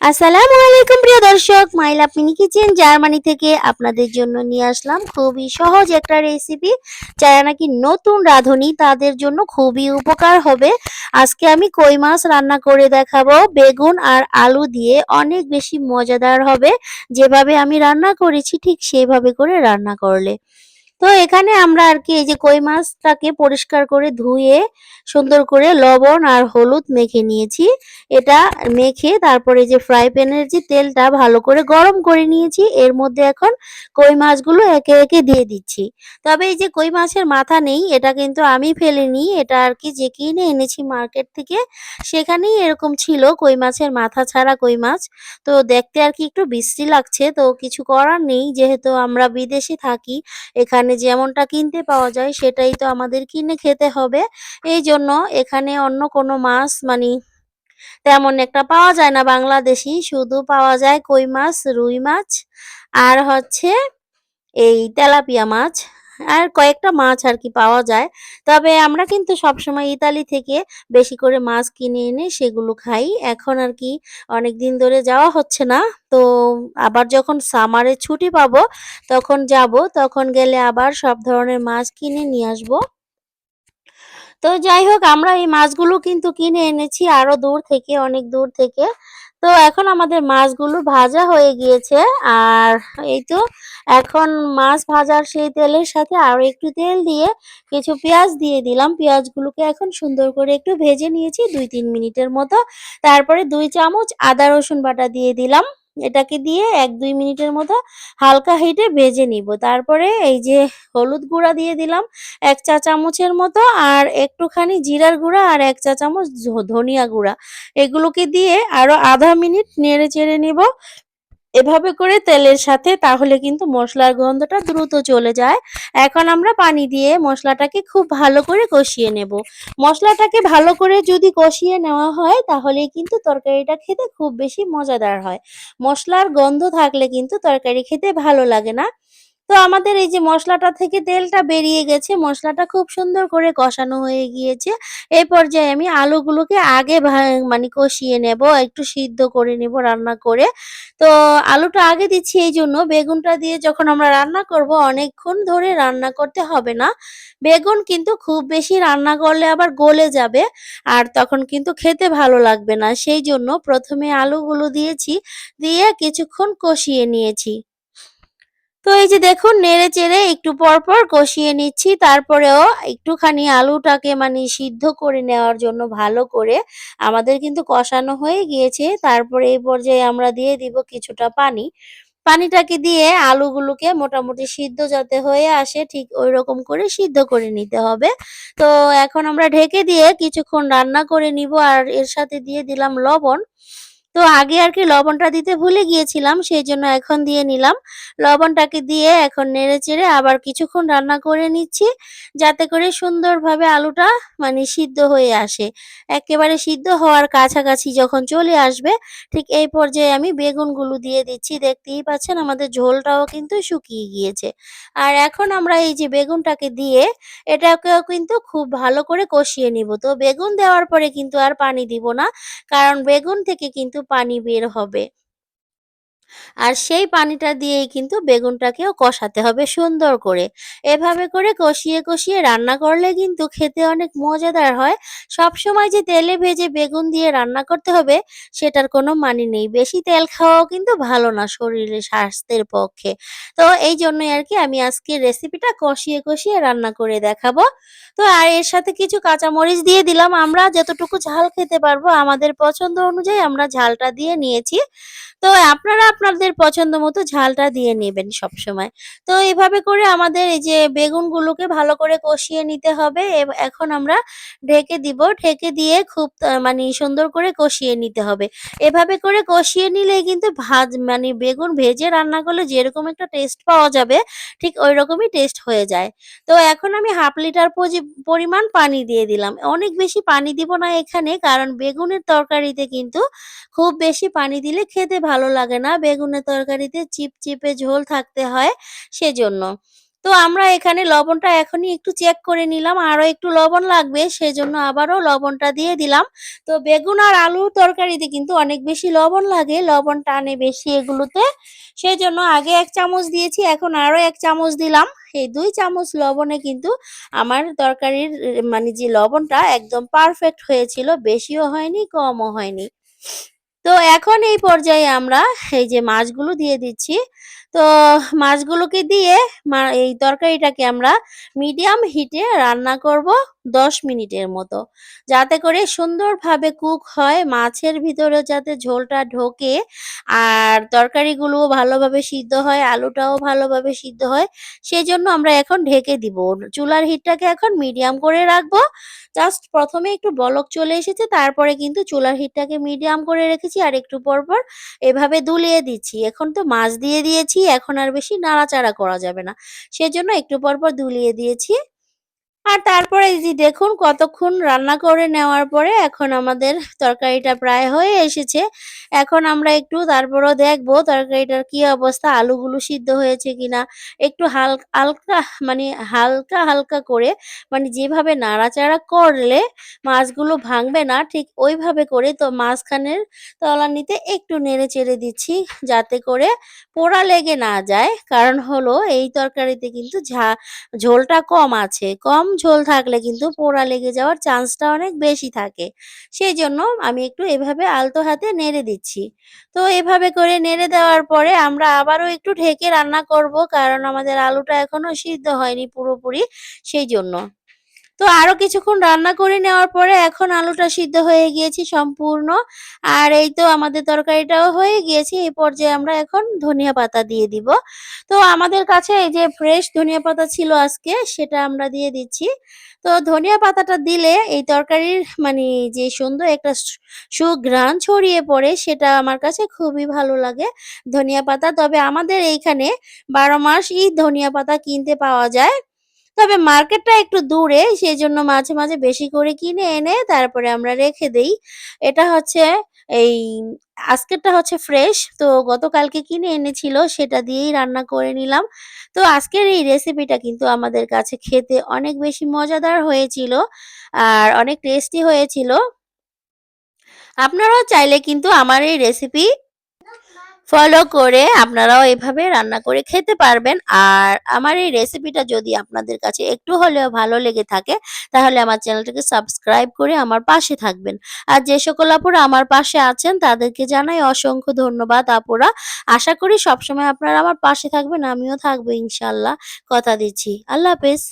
আসসালামু আলাইকুম প্রিয় দর্শক, মাইলাপ মিনি কিচেন, জার্মানি থেকে আপনাদের জন্য নিয়ে আসলাম খুবই সহজ একটা রেসিপি যারা নাকি নতুন রাঁধুনি, তাদের জন্য খুবই উপকার হবে। আজকে আমি কই মাছ রান্না করে দেখাবো, বেগুন আর আলু দিয়ে অনেক বেশি মজাদার হবে। যেভাবে আমি রান্না করেছি, ঠিক সেইভাবে করে রান্না করলে। তো এখানে আমরা আর কি এই যে কই মাছটাকে পরিষ্কার করে ধুয়ে, সুন্দর করে লবণ আর হলুদ মেখে নিয়েছি। এটা মেখে তারপরে যে ফ্রাই প্যানের যে তেলটা ভালো করে গরম করে নিয়েছি। এর মধ্যে এখন কই মাছগুলো একে একে দিয়ে দিচ্ছি। তবে এই যে কই মাছের মাথা নেই, এটা কিন্তু আমি ফেলিনি, এটা আর কি যে কিনে এনেছি মার্কেট থেকে, সেখানেই এরকম ছিল কই মাছের মাথা ছাড়া কই মাছ। তো দেখতে আর কি একটু বিশ্রী লাগছে, তো কিছু করার নেই, যেহেতু আমরা বিদেশে থাকি, এখানে যেমনটা কিনতে পাওয়া যায় সেটাই তো আমাদের কিনে খেতে হবে। এই জন্য এখানে অন্য কোনো মাছ মানে তেমন একটা পাওয়া যায় না বাংলাদেশি। শুধু পাওয়া যায় কই মাছ, রুই মাছ, আর হচ্ছে এই তেলাপিয়া মাছ। আর কয়েকটা মাছ আর কি পাওয়া যায়। তবে আমরা কিন্তু সবসময় ইতালি থেকে বেশি করে মাছ কিনে এনে সেগুলো খাই। এখন আর কি অনেক দিন ধরে যাওয়া হচ্ছে না। তো আবার যখন সামারে ছুটি পাবো, তখন যাব। তখন গেলে আবার সব ধরনের মাছ কিনে নিয়ে আসব। তো যাই হোক, আমরা এই মাছগুলো কিন্তু কিনে এনেছি আরও দূর থেকে, অনেক দূর থেকে। তো এখন আমাদের মাছগুলো ভাজা হয়ে গিয়েছে। আর এই তো, এখন মাছ ভাজার সেই তেলের সাথে আরও একটু তেল দিয়ে কিছু পেঁয়াজ দিয়ে দিলাম। পেঁয়াজগুলোকে এখন সুন্দর করে একটু ভেজে নিয়েছি দুই তিন মিনিটের মতো। তারপরে দুই চামচ আদা রসুন বাটা দিয়ে দিলাম। এটাকে দিয়ে এক দুই মিনিটের মতো হালকা হিটে ভেজে নিব। তারপরে এই যে হলুদ গুঁড়া দিয়ে দিলাম এক চা চামচের মতো আর একটুখানি জিরার গুঁড়া আর এক চা চামচ ধনিয়া গুঁড়া। এগুলোকে দিয়ে আরও আধা মিনিট নেড়ে চেড়ে নিব। এভাবে করে তেলের সাথে তাহলে কিন্তু মশলার গন্ধটা দ্রুত চলে যায়। এখন আমরা পানি দিয়ে মশলাটাকে খুব ভালো করে কষিয়ে নেব। মশলাটাকে ভালো করে যদি কষিয়ে নেওয়া হয় তাহলে কিন্তু তরকারিটা খেতে খুব বেশি মজাদার হয়। মশলার গন্ধ থাকলে কিন্তু তরকারি খেতে ভালো লাগে না। তো আমাদের এই যে মশলাটা থেকে তেলটা বেরিয়ে গেছে, মশলাটা খুব সুন্দর করে কষানো হয়ে গিয়েছে। এই পর্যায়ে আমি আলুগুলোকে আগে মানে কষিয়ে নেব, একটু সিদ্ধ করে নেব রান্না করে। তো আলুটা আগে দিচ্ছি এই জন্য। বেগুনটা দিয়ে যখন আমরা রান্না করব, অনেকক্ষণ ধরে রান্না করতে হবে না। বেগুন কিন্তু খুব বেশি রান্না করলে আবার গলে যাবে, আর তখন কিন্তু খেতে ভালো লাগবে না। সেই জন্য প্রথমে আলুগুলো দিয়েছি, দিয়ে কিছুক্ষণ কষিয়ে নিয়েছি। তো এই যে দেখুন, নেড়ে চেড়ে একটু পর পর কষিয়ে নিচ্ছি। তারপরেও একটুখানি আলুটাকে মানে সিদ্ধ করে নেওয়ার জন্য ভালো করে আমাদের কিন্তু কষানো হয়ে গিয়েছে। তারপরে এই পর্যায়ে আমরা দিয়ে দিব কিছুটা পানি। পানিটাকে দিয়ে আলুগুলোকে মোটামুটি সিদ্ধ যাতে হয়ে আসে, ঠিক ওই রকম করে সিদ্ধ করে নিতে হবে। তো এখন আমরা ঢেকে দিয়ে কিছুক্ষণ রান্না করে নিব। আর এর সাথে দিয়ে দিলাম লবণ। তো আগে আর কি লবণটা দিতে ভুলে গিয়েছিলাম, সেই জন্য এখন দিয়ে নিলাম। লবণটাকে দিয়ে এখন নেড়ে চেড়ে আবার কিছুক্ষণ রান্না করে নিচ্ছি, যাতে করে সুন্দরভাবে আলুটা মানে সিদ্ধ হয়ে আসে। একেবারে সিদ্ধ হওয়ার কাছাকাছি যখন চলে আসবে, ঠিক এই পর্যায়ে আমি বেগুনগুলো দিয়ে দিচ্ছি। দেখতেই পাচ্ছেন আমাদের ঝোলটাও কিন্তু শুকিয়ে গিয়েছে। আর এখন আমরা এই যে বেগুনটাকে দিয়ে এটাকেও কিন্তু খুব ভালো করে কষিয়ে নিব। তো বেগুন দেওয়ার পরে কিন্তু আর পানি দিব না, কারণ বেগুন থেকে কিন্তু পানি বের হবে। আর সেই পানিটা দিয়েই কিন্তু বেগুনটাকেও কষাতে হবে সুন্দর করে। এভাবে করে কষিয়ে কষিয়ে রান্না করলে কিন্তু খেতে অনেক মজাদার হয়। সব সময় যে তেলে ভেজে বেগুন দিয়ে রান্না করতে হবে, সেটার কোনো মানে নেই। বেশি তেল খাওয়াও কিন্তু ভালো না শরীরে স্বাস্থ্যের পক্ষে। তো এই জন্যই আর কি আমি আজকে রেসিপিটা কষিয়ে কষিয়ে রান্না করে দেখাবো। তো আর এর সাথে কিছু কাঁচামরিচ দিয়ে দিলাম। আমরা যতটুকু ঝাল খেতে পারব, আমাদের পছন্দ অনুযায়ী আমরা ঝালটা দিয়ে নিয়েছি। তো আপনারা আপনাদের পছন্দ মতো ঝালটা দিয়ে নেবেন সবসময়। তো এভাবে করে আমাদের এই যে বেগুনগুলোকে ভালো করে কষিয়ে নিতে হবে। এখন আমরা ঢেকে দিব। ঢেকে দিয়ে খুব মানে সুন্দর করে কষিয়ে নিতে হবে। এভাবে করে কষিয়ে নিলে কিন্তু ভাজ মানে বেগুন ভেজে রান্না করলে যেরকম একটা টেস্ট পাওয়া যাবে, ঠিক ওই রকমই টেস্ট হয়ে যায়। তো এখন আমি হাফ লিটার পরিমাণ পানি দিয়ে দিলাম। অনেক বেশি পানি দিব না এখানে, কারণ বেগুনের তরকারিতে কিন্তু খুব বেশি পানি দিলে খেতে ভালো লাগে না। বেগুনের তরকারিতে চিপ চিপে ঝোল থাকতে হয় সেজন্য। তো আমরা এখানে লবণটা এখনই একটু চেক করে নিলাম আরও একটু লবণ লাগবে সেজন্য আবারও লবণটা দিয়ে দিলাম। তো বেগুন আর আলু তরকারিতে কিন্তু অনেক বেশি লবণ লাগে, লবণ টানে বেশি এগুলোতে। সেজন্য আগে এক চামচ দিয়েছি, এখন আরও এক চামচ দিলাম। এই দুই চামচ লবণে কিন্তু আমার তরকারির মানে যে লবণটা একদম পারফেক্ট হয়েছিল, বেশিও হয়নি, কমও হয়নি। তো এখন এই পর্যায়ে আমরা এই যে মাছগুলো দিয়ে দিচ্ছি। তো মাছগুলোকে দিয়ে এই তরকারিটাকে আমরা মিডিয়াম হিটে রান্না করব ১০ মিনিটের মতো। যাতে করে সুন্দরভাবে কুক হয়, মাছের ভিতরে যাতে ঝোলটা ঢোকে আর তরকারিগুলোও ভালোভাবে সিদ্ধ হয়, আলুটাও ভালোভাবে সিদ্ধ হয় সেই জন্য আমরা এখন ঢেকে দিব। চুলার হিটটাকে এখন মিডিয়াম করে রাখব। জাস্ট প্রথমে একটু বলক চলে এসেছে, তারপরে কিন্তু চুলার হিটটাকে মিডিয়াম করে রেখেছি আর একটু পর পর এভাবে দুলিয়ে দিচ্ছি। এখন তো মাছ দিয়ে দিয়েছি। এখন আর বেশি নাড়াচাড়া করা যাবে না। সেজন্য একটু পর পর দুলিয়ে দিয়েছি। আর তারপরে এই দেখুন কতক্ষণ রান্না করে নেওয়ার পরে এখন আমাদের তরকারিটা প্রায় হয়ে এসেছে। এখন আমরা একটু তারপরও দেখব তরকারিটার কি অবস্থা, আলুগুলো সিদ্ধ হয়েছে কিনা। একটু হালকা হালকা মানে হালকা হালকা করে মানে যেভাবে নাড়াচাড়া করলে মাছগুলো ভাঙবে না, ঠিক ওইভাবে করে তো মাঝখানের তলানিতে একটু নেড়ে চেড়ে দিচ্ছি যাতে করে পোড়া লেগে না যায়। কারণ হলো এই তরকারিতে কিন্তু ঝা, ঝোলটা কম আছে। কম ঝোল থাকলে কিন্তু পোড়া লেগে যাওয়ার চান্সটা অনেক বেশি থাকে। সেই জন্য আমি একটু এভাবে আলতো হাতে নেড়ে দিচ্ছি। তো এভাবে করে নেড়ে দেওয়ার পরে আমরা আবারও একটু ঢেকে রান্না করব, কারণ আমাদের আলুটা এখনও সিদ্ধ হয়নি পুরোপুরি সেই জন্য তো আরও কিছুক্ষণ রান্না করে নেওয়ার পরে এখন আলুটা সিদ্ধ হয়ে গিয়েছে সম্পূর্ণ। আর এই তো আমাদের তরকারিটাও হয়ে গিয়েছে। এই পর্যায়ে আমরা এখন ধনিয়া পাতা দিয়ে দিব। তো আমাদের কাছে এই যে ফ্রেশ ধনিয়া পাতা ছিল আজকে, সেটা আমরা দিয়ে দিচ্ছি। তো ধনিয়া পাতাটা দিলে এই তরকারির মানে যে সুন্দর একটা সুঘ্রাণ ছড়িয়ে পড়ে, সেটা আমার কাছে খুবই ভালো লাগে ধনিয়া পাতা। তবে আমাদের এইখানে বারো মাস মাসই ধনিয়া পাতা কিনতে পাওয়া যায়। তবে মার্কেটটা একটু দূরে সেই জন্য মাঝে মাঝে বেশি করে কিনে এনে তারপরে আমরা রেখে দেই। এটা হচ্ছে এই আজকেরটা হচ্ছে ফ্রেশ, তো গতকালকে কিনে এনেছিল, সেটা দিয়েই রান্না করে নিলাম। তো আজকের এই রেসিপিটা কিন্তু আমাদের কাছে খেতে অনেক বেশি মজাদার হয়েছিল আর অনেক টেস্টি হয়েছিল। আপনারাও চাইলে কিন্তু আমার এই রেসিপি ফলো করে আপনারাও এভাবে রান্না করে খেতে পারবেন। আর আমার এই রেসিপিটা যদি আপনাদের কাছে একটু হলেও ভালো লেগে থাকে, তাহলে আমার চ্যানেলটাকে সাবস্ক্রাইব করে আমার পাশে থাকবেন। আর যে সকল আপুরা আমার পাশে আছেন, তাদেরকে জানাই অসংখ্য ধন্যবাদ আপুরা। আশা করি সবসময় আপনারা আমার পাশে থাকবেন, আমিও থাকব ইনশাল্লাহ কথা দিচ্ছি। আল্লাহ হাফেজ।